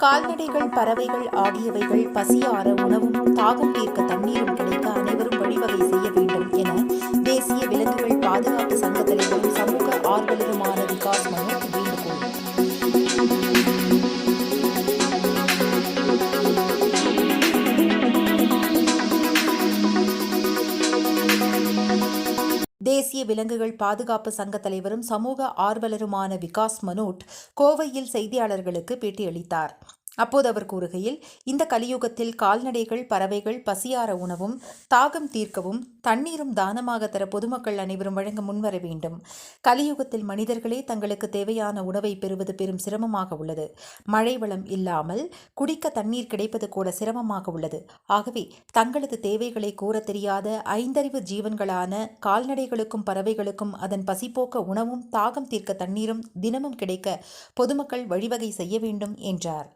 கால்நடைகள் பறவைகள் ஆகியவைகள் பசியார உணவும் தாகம் தீர்க்க தண்ணீரும் கிடைக்க அனைவரும் வழிவகை செய்ய வேண்டும் என தேசிய விலங்குகள் பாதுகாப்பு சங்க தலைவரும் சமூக ஆர்வலருமான தேசிய விலங்குகள் பாதுகாப்பு சங்க தலைவரும் சமூக ஆர்வலருமான விகாஸ் மனோட் கோவையில் செய்தியாளர்களுக்கு பேட்டியளித்தார். அப்போது அவர் கூறுகையில் இந்த கலியுகத்தில் கால்நடைகள் பறவைகள் பசியார உணவும் தாகம் தீர்க்கவும் தண்ணீரும் தானமாக தர பொதுமக்கள் அனைவரும் வழங்க முன்வர வேண்டும். கலியுகத்தில் மனிதர்களே தங்களுக்கு தேவையான உணவை பெறுவது பெரும் சிரமமாக உள்ளது. மழை வளம் இல்லாமல் குடிக்க தண்ணீர் கிடைப்பது கூட சிரமமாக உள்ளது. ஆகவே தங்களது தேவைகளை கூற தெரியாத ஐந்தறிவு ஜீவன்களான கால்நடைகளுக்கும் பறவைகளுக்கும் அதன் பசிப்போக்க உணவும் தாகம் தீர்க்க தண்ணீரும் தினமும் கிடைக்க பொதுமக்கள் வழிவகை செய்ய வேண்டும் என்றார்.